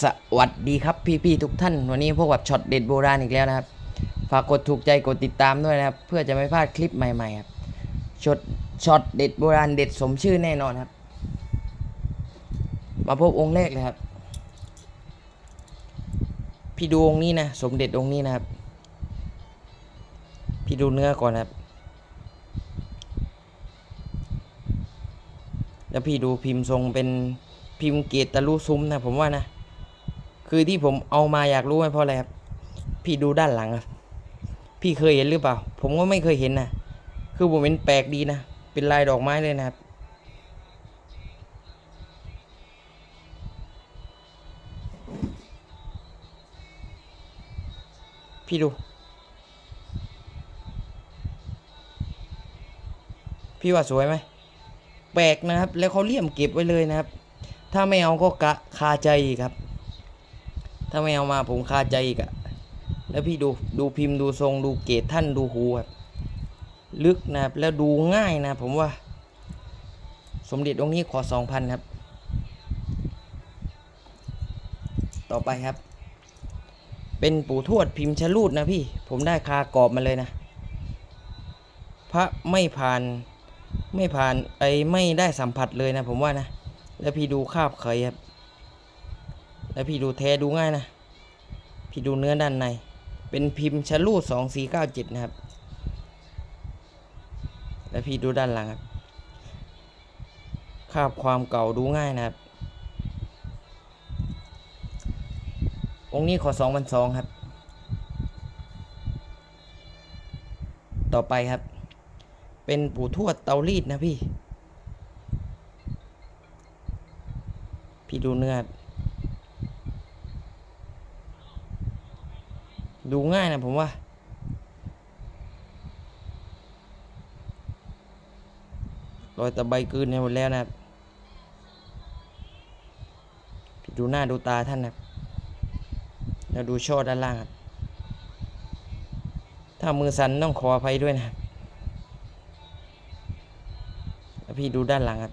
สวัสดีครับพี่ๆทุกท่าน วันนี้พบกับช็อตเด็ดโบราณอีกแล้วนะครับ ฝากกดถูกใจกดติดตามด้วยนะครับ เพื่อจะไม่พลาดคลิปใหม่ๆครับช็อตช็อตเด็ดโบราณเด็ดสมชื่อแน่นอนครับ มาพบองค์แรกเลยครับ พี่ดูองค์นี้นะ สมเด็จองค์นี้นะครับ พี่ดูเนื้อก่อนครับ แล้วพี่ดูพิมพ์ทรงเป็นพิมพ์เกตตะลุซุ้มนะผมว่านะ คือที่ผมเอามาอยากรู้ไหมเพราะอะไรครับ พี่ดูด้านหลังครับ พี่เคยเห็นหรือเปล่า ผมก็ไม่เคยเห็นนะ คือผมเห็นแปลกดีนะ เป็นลายดอกไม้เลยนะครับ พี่ดู พี่ว่าสวยไหม แปลกนะครับ แล้วเขาเลี่ยมเก็บไว้เลยนะครับ ถ้าไม่เอาก็กะคาใจครับ ถ้าไม่เอามาผมคาใจอีกอะแล้วพี่ดูดูพิมพ์ดูทรงดูเกตท่านดูหูครับลึกนะครับแล้วดูง่ายนะผมว่า สมเด็จองค์นี้ขอสองพันครับ ต่อไปครับ เป็นปู่ทวดพิมพ์ชลูดนะพี่ ผมได้คากรอบมาเลยนะ พระไม่ผ่านไม่ผ่านไอไม่ได้สัมผัสเลยนะผมว่านะ แล้วพี่ดูคาบไขครับ แล้วพี่ดูแท้ดูง่ายนะ พี่ดูเนื้อด้านใน เป็นพิมพ์ชะลูสองสี่เก้าเจ็ดนะครับ แล้วพี่ดูด้านหลังครับคาบความเก่าดูง่ายนะครับ องค์นี้ขอสองพันสองครับ ต่อไปครับ เป็นปู่ทวดเตารีดนะพี่ พี่ดูเนื้อครับ ดูง่ายนะผมว่า รอยตะไบกลืนในหมดแล้วนะพี่ดูหน้าดูตาท่านนะแล้วดูช่อด้านล่างครับถ้ามือสั่นต้องขออภัยด้วยนะแล้วพี่ดูด้านหลังครับ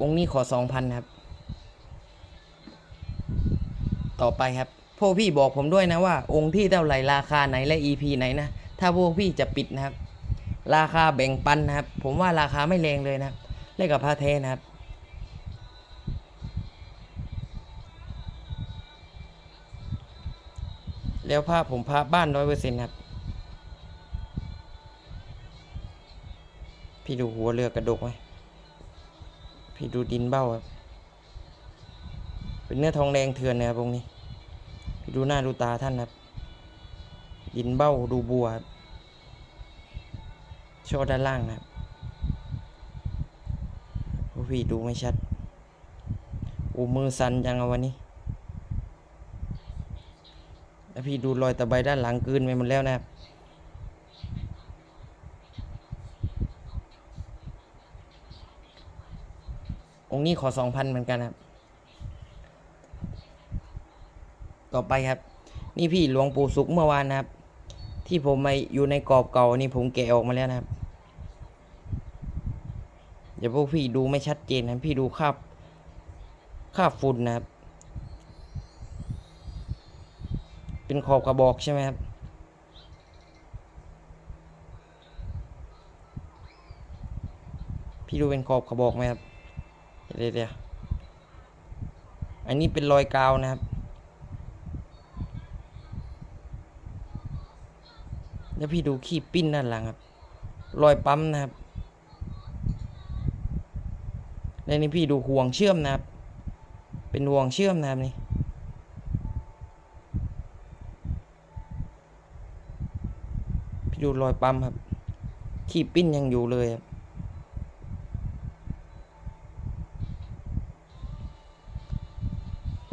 องค์นี้ขอสองพันครับ ต่อไปครับ พวกพี่บอกผมด้วยนะว่า องค์ที่เท่าไหร่ราคาไหนและ EP ไหนนะ ถ้าพวกพี่จะปิดนะครับ ราคาแบ่งปันนะครับ ผมว่าราคาไม่แรงเลยนะครับเลขกับพระเทนะครับแล้วภาพผมพาบ้านร้อยเปอร์เซ็นต์ครับ พี่ดูหัวเรือกระดกไหมพี่ดูดินเบ้าครับ เป็นเนื้อทองแดงเถื่อนนะครับตรงนี้ ดูหน้าดูตาท่านครับ ดินเบ้าดูบัวครับช่อด้านล่างนะครับพี่ดูไม่ชัดอ้มือสันจังเอะวันนี้แล้วพี่ดูรอยตะไบด้านหลังกลืนไปหมดแล้วนะครับองค์นี้ขอสองพันเหมือนกันครับ ต่อไปครับ นี่พี่หลวงปู่สุขเมื่อวานนะครับ ที่ผมไปอยู่ในกรอบเก่านี่ผมแกะออกมาแล้วนะครับเดี๋ยวพวกพี่ดูไม่ชัดเจนนะพี่ดูคราบคราบฝุ่นนะครับ เป็นขอบกระบอกใช่ไหมครับพี่ดูเป็นขอบกระบอกไหมครับเดี๋ยวเดี๋ยวอันนี้เป็นรอยกาวนะครับ แล้วพี่ดูขี้ปิ้นด้านหลังครับ รอยปั๊มนะครับแล้วนี่พี่ดูห่วงเชื่อมนะครับ เป็นห่วงเชื่อมนะครับนี่พี่ดูรอยปั๊มครับ ขี้ปิ้นยังอยู่เลยครับ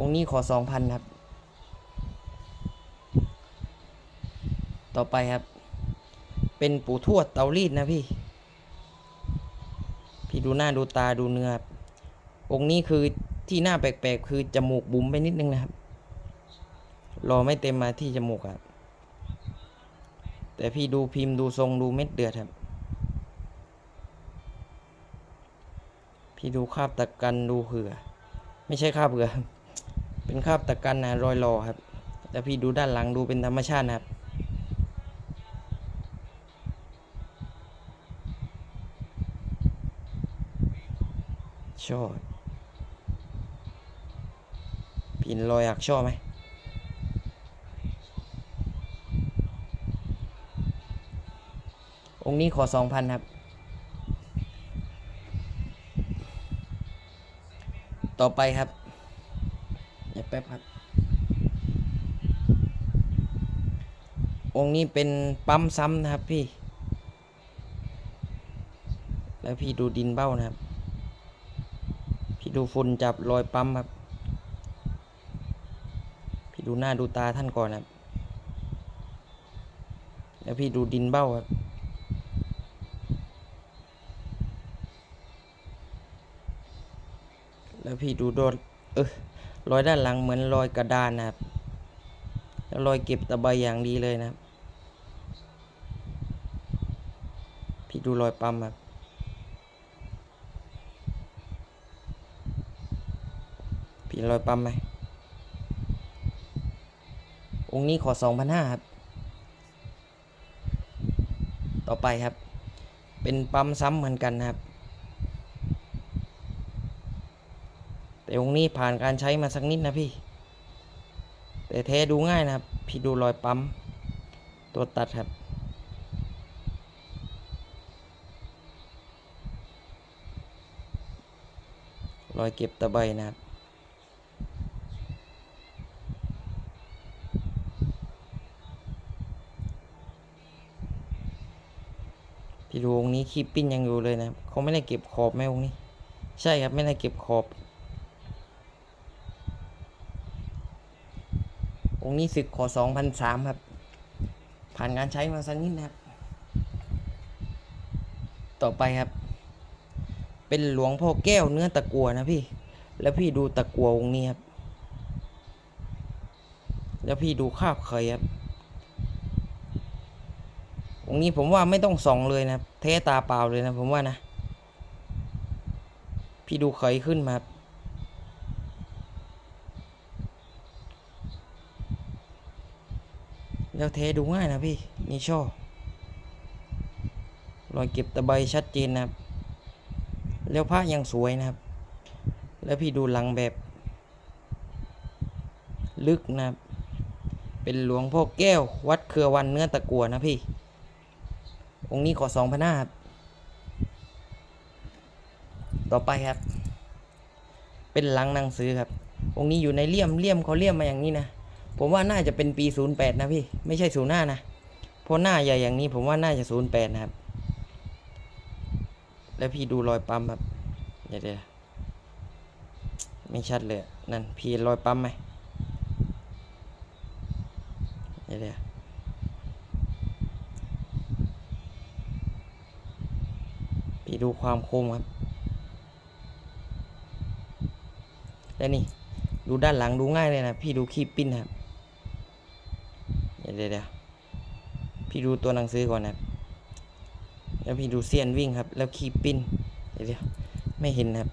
องนี้ขอสองพันครับ ต่อไปครับ เป็นปู่ทวดเตารีดนะพี่ พี่ดูหน้าดูตาดูเนื้อองค์นี้คือที่หน้าแปลกๆ คือจมูกบุ๋มไปนิดนึงนะครับ รอไม่เต็มมาที่จมูกครับแต่พี่ดูพิมพ์ดูทรงดูเม็ดเดือดครับ พี่ดูคาบตะกันดูเหือ ไม่ใช่คาบเหือ เป็นคาบตะกันนะรอยรอครับแล้วพี่ดูด้านหลังดูเป็นธรรมชาตินะครับ ช่อปีนรอยอักช่อไหมองค์นี้ขอสองพันครับ ต่อไปครับเดี๋ยวแป๊บครับ องค์นี้เป็นปั๊มซ้ำนะครับพี่ แล้วพี่ดูดินเบ้านะครับ พี่ดูฝุ่นจับรอยปั๊มครับ พี่ดูหน้าดูตาท่านก่อนครับ แล้วพี่ดูดินเบ้าครับ แล้วพี่ดูโดนเออรอยด้านหลังเหมือนรอยกระดานนะครับ แล้วรอยเก็บตะไบอย่างดีเลยนะครับ พี่ดูรอยปั๊มครับ พี่รอยปั๊มไหมองค์นี้ขอสองพันห้าครับ ต่อไปครับ เป็นปั๊มซ้ำเหมือนกันครับ แต่องค์นี้ผ่านการใช้มาสักนิดนะพี่ แต่แท้ดูง่ายนะครับ พี่ดูรอยปั๊ม ตัวตัดครับรอยเก็บตะไบนะครับ พี่ดูองนี้คีปปิ้นยังอยู่เลยนะเขาไม่ได้เก็บขอบไหมองนี้ ใช่ครับไม่ได้เก็บขอบ องนี้ศึกขอสองพันสามครับ ผ่านการใช้มาสักนิดนะครับ ต่อไปครับ เป็นหลวงพ่อแก้วเนื้อตะกัวนะพี่ แล้วพี่ดูตะกัวองนี้ครับ แล้วพี่ดูคาบเคยครับ องนี้ผมว่าไม่ต้องส่องเลยนะครับ เทตาเปล่าเลยนะผมว่านะ พี่ดูเคยขึ้นมาครับแล้วเทดูง่ายนะพี่นี่ช่อรอยเก็บตะไบชัดเจนนะครับ แล้วผ้ายังสวยนะครับ แล้วพี่ดูหลังแบบ ลึกนะครับ เป็นหลวงพ่อแก้ว วัดเครือวันเนื้อตะกัวนะพี่ องค์นี้ขอสองพันห้าครับต่อไปครับ เป็นหลังหนังสือครับ องค์นี้อยู่ในเลี่ยมเลี่ยมเขาเลี่ยมมาอย่างนี้นะ ผมว่าน่าจะเป็นปี 08 นะพี่ ไม่ใช่05นย์หน้านะเพราะหน้าใหญ่อย่างนี้ผมว่าน่าจะ 08 นะครับ แล้วพี่ดูรอยปั๊มครับเดี๋ยวเดี๋ยวไม่ชัดเลย นั่นพี่รอยปั๊มไหมเดี๋ยว พี่ดูความคมครับ แล้วนี่ ดูด้านหลังดูง่ายเลยนะ พี่ดูคีบปิ้นครับ เดี๋ยวเดี๋ยวพี่ดูตัวหนังสือก่อนนะแล้วพี่ดูเสี้ยนวิ่งครับ แล้วคีบปิ้น เดี๋ยวเดี๋ยวไม่เห็นครับ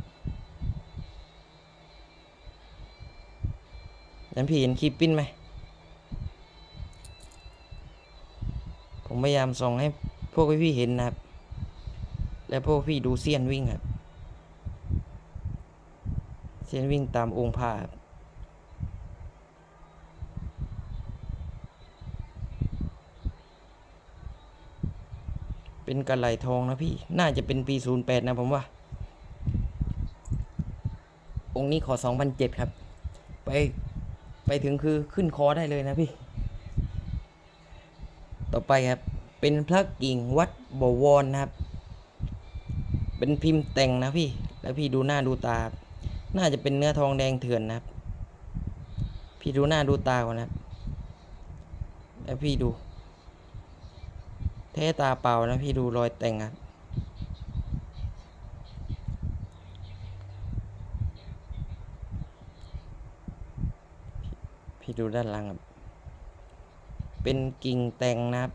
นั้นพี่เห็นคีบปิ้นไหมผมพยายามส่องให้พวกพี่ๆเห็นนะครับ แล้วพวกพี่ดูเสี้ยนวิ่งครับเสี้ยนวิ่งตามองค์พระครับเป็นกระไหลทองนะพี่ น่าจะเป็นปี 08 นะผมว่า องค์นี้ขอ 2,007 ครับ ไป ไปถึงคือขึ้นคอได้เลยนะพี่ ต่อไปครับ เป็นพระกิ่งวัดบวรนะครับ เป็นพิมพ์แต่งนะพี่ แล้วพี่ดูหน้าดูตา น่าจะเป็นเนื้อทองแดงเถื่อนนะครับ พี่ดูหน้าดูตาก่อนนะครับ แล้วพี่ดูเทตาเปล่านะพี่ดูรอยแต่งครับพี่ดูด้านหลังครับ เป็นกิ่งแต่งนะครับ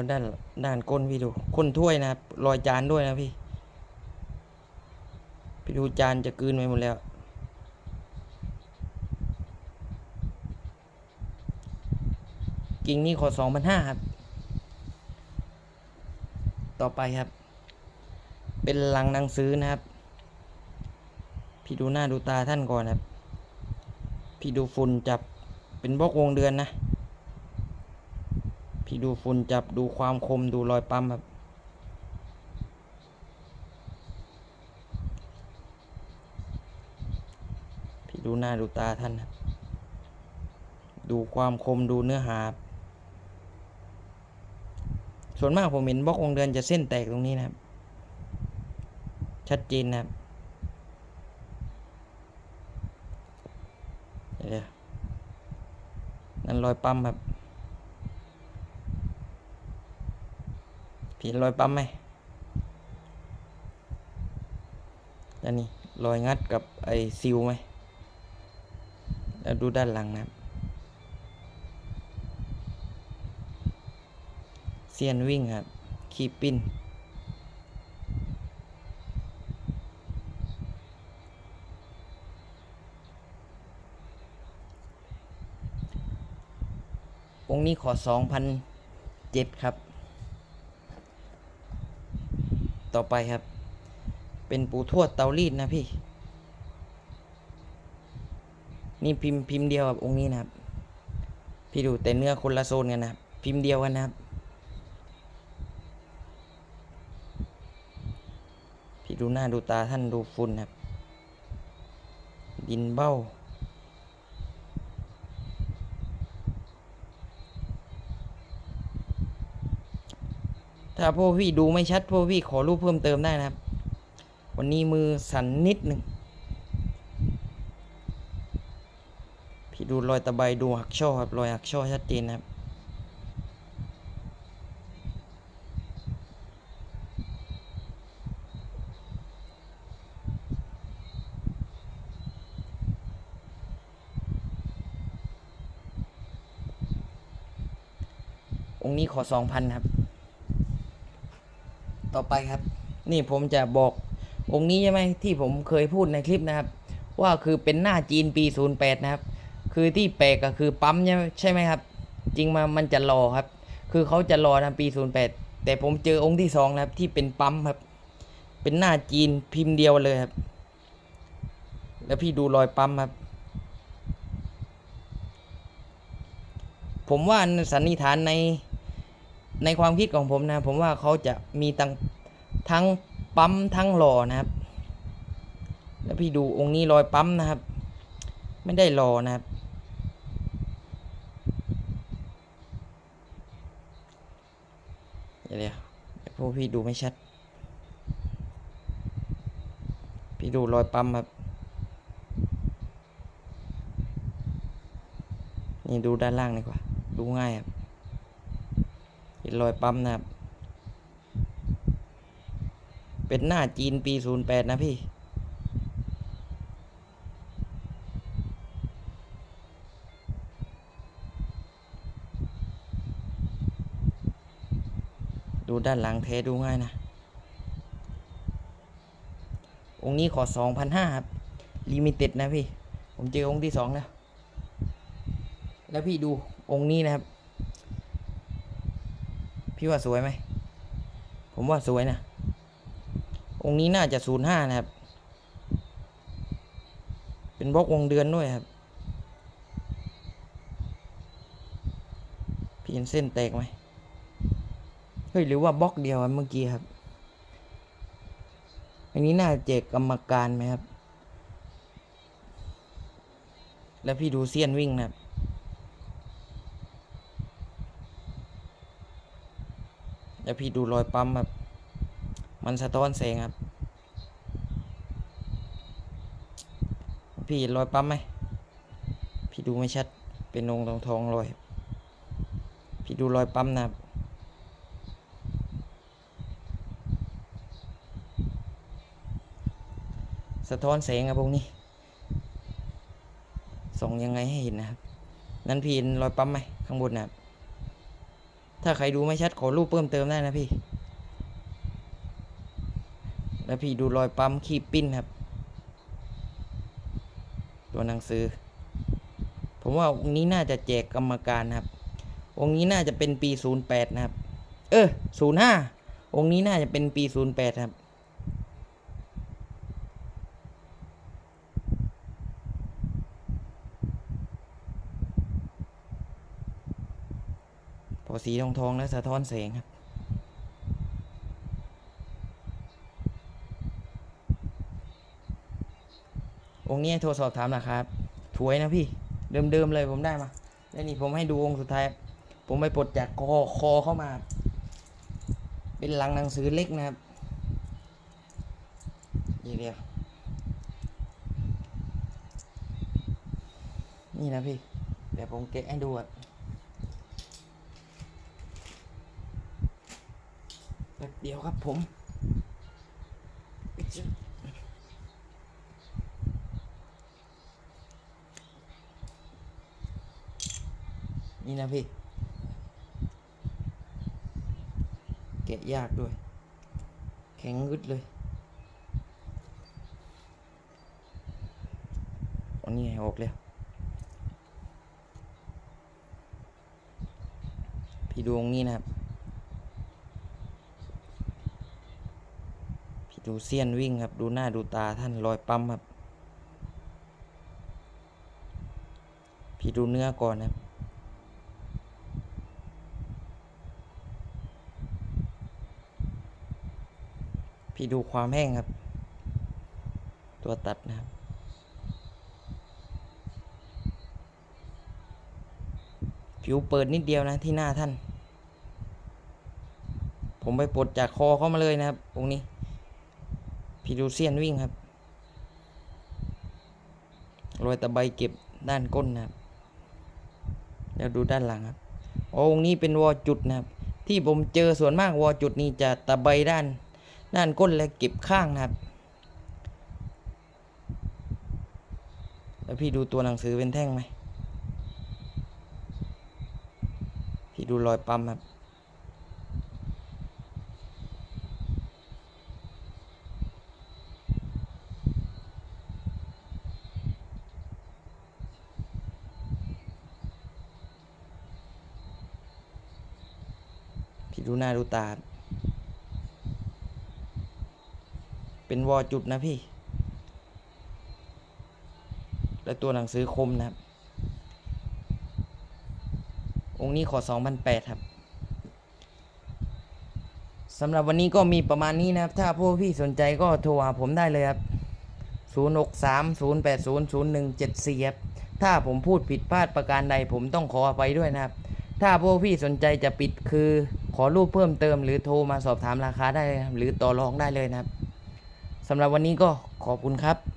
แล้วด้านด้านก้นพี่ดูก้นถ้วยนะครับรอยจานด้วยนะพี่พี่ดูจานจะกืนไปหมดแล้ว กิ่งนี่ขอสองพันห้าครับ ต่อไปครับ เป็นลังหนังสือนะครับ พี่ดูหน้าดูตาท่านก่อนครับ พี่ดูฝุ่นจับเป็นบล็อกวงเดือนนะ พี่ดูฝุ่นจับดูความคมดูรอยปั๊มครับ พี่ดูหน้าดูตาท่านครับ ดูความคมดูเนื้อหา ส่วนมากผมเห็นบล็อกวงเดือนจะเส้นแตกตรงนี้นะครับ ชัดเจนนะครับเดี๋ยวนั่นรอยปั๊มครับ พี่เห็นรอยปั๊มไหมแล้วนี่รอยงัดกับไอซิลไหมแล้วดูด้านหลังนะครับ เซียนวิ่งครับ คีปิ้นองนี้ขอสองพันเจ็ดครับ ต่อไปครับ เป็นปูทวดเตารีดนะพี่ นี่พิมพ์พิมพ์เดียวกับองค์นี้นะครับ พี่ดูแต่เนื้อคนละโซนกันนะครับ พิมพ์เดียวกันนะครับ พี่ดูหน้าดูตาท่านดูฝุ่นครับ ดินเบ้า ถ้าพวกพี่ดูไม่ชัดพวกพี่ขอรูปเพิ่มเติมได้นะครับ วันนี้มือสั่นนิดหนึ่งพี่ดูรอยตะไบดูหักช่อครับรอยหักช่อชัดเจนนะครับองค์นี้ขอสองพันครับ ต่อไปครับ นี่ผมจะบอกองค์นี้ใช่ไหมที่ผมเคยพูดในคลิปนะครับ ว่าคือเป็นหน้าจีนปี 08 นะครับ คือที่แปลกก็คือปั๊มใช่ไหมครับ จริงมามันจะรอครับ คือเขาจะรอนะปี 08 แต่ผมเจอองค์ที่สองนะครับที่เป็นปั๊มครับ เป็นหน้าจีนพิมพ์เดียวเลยครับ แล้วพี่ดูรอยปั๊มครับผมว่าสันนิษฐานใน ในความคิดของผมนะ ผมว่าเขาจะมีทั้งทั้งปั๊มทั้งหล่อนะครับ แล้วพี่ดูองค์นี้รอยปั๊มนะครับ ไม่ได้หล่อนะครับ เดี๋ยวเดี๋ยวเดี๋ยวพวกพี่ดูไม่ชัด พี่ดูรอยปั๊มครับ นี่ดูด้านล่างดีกว่า ดูง่ายครับ เห็นรอยปั๊มนะครับ เป็นหน้าจีนปี08นย์แปดนะพี่ ดูด้านหลังเทดูง่ายนะ องค์นี้ขอ2,500ครับ ลิมิเต็ดนะพี่ ผมเจอองค์ที่สองแล้ว แล้วพี่ดูองค์นี้นะครับ พี่ว่าสวยไหม ผมว่าสวยนะ องค์นี้น่าจะศูนย์ห้านะครับ เป็นบล็อกวงเดือนด้วยครับ พี่เห็นเส้นแตกไหม เฮ้ย หรือว่าบล็อกเดียวกันเมื่อกี้ครับ อันนี้น่าเจกกรรมการไหมครับ แล้วพี่ดูเซียนวิ่งนะครับ แล้วพี่ดูรอยปั๊มแบบมันสะท้อนแสงครับ พี่รอยปั๊มไหม พี่ดูไม่ชัด เป็นองค์ทองทองๆรอย พี่ดูรอยปั๊มนะครับสะท้อนแสงครับพวกนี้ ส่องยังไงให้เห็นนะครับ นั่นพี่เห็นรอยปั๊มไหมข้างบนนะครับ ถ้าใครดูไม่ชัดขอรูปเพิ่มเติมได้นะพี่ แล้วพี่ดูรอยปั๊มขีบปิ้นครับ ตัวหนังสือ ผมว่าองค์นี้น่าจะแจกกรรมการครับ องค์นี้น่าจะเป็นปี 08 นะครับ เออ05องค์นี้น่าจะเป็นปี 08 ครับ สีทองทองแล้วสะท้อนแสงครับ องค์นี้โทรสอบถามราคาครับถวยนะพี่ เดิมๆเลยผมได้มา แล้วนี่ผมให้ดูองค์สุดท้าย ผมไปปลดจากคอคอเข้ามา เป็นลังหนังสือเล็กนะครับนี่เดียวนี่นะพี่ เดี๋ยวผมเกะให้ดูอะแป๊บเดียวครับผม นี่นะพี่ แกะยากด้วย แข็งงึดเลยอันนี้ให้ออกแล้วพี่ดูงนี้นะครับ ดูเสี้ยนวิ่งครับ ดูหน้าดูตาท่านรอยปั๊มครับ พี่ดูเนื้อก่อนนะครับ พี่ดูความแห้งครับ ตัวตัดนะครับผิวเปิดนิดเดียวนะที่หน้าท่าน ผมไปปลดจากคอเข้ามาเลยนะครับองค์นี้ พี่ดูเซียนวิ่งครับ รอยตะไบเก็บด้านก้นนะครับแล้วดูด้านหลังครับอ๋อองนี้เป็นวอจุดนะครับ ที่ผมเจอส่วนมากวอจุดนี้จะตะไบด้าน ด้านก้นและเก็บข้างนะครับ แล้วพี่ดูตัวหนังสือเป็นแท่งไหมพี่ดูรอยปั๊มครับ หน้าดูตา เป็นวอจุดนะพี่ และตัวหนังสือคมนะครับ องค์นี้ขอ2,008ครับสำหรับวันนี้ก็มีประมาณนี้นะครับ ถ้าพวกพี่สนใจก็โทรหาผมได้เลยครับ 0630800174 ครับ ถ้าผมพูดผิดพลาดประการใดผมต้องขออภัยด้วยนะครับ ถ้าพวกพี่สนใจจะปิดคือ ขอรูปเพิ่มเติมหรือโทรมาสอบถามราคาได้ หรือต่อรองได้เลยนะครับสำหรับวันนี้ก็ขอบคุณครับ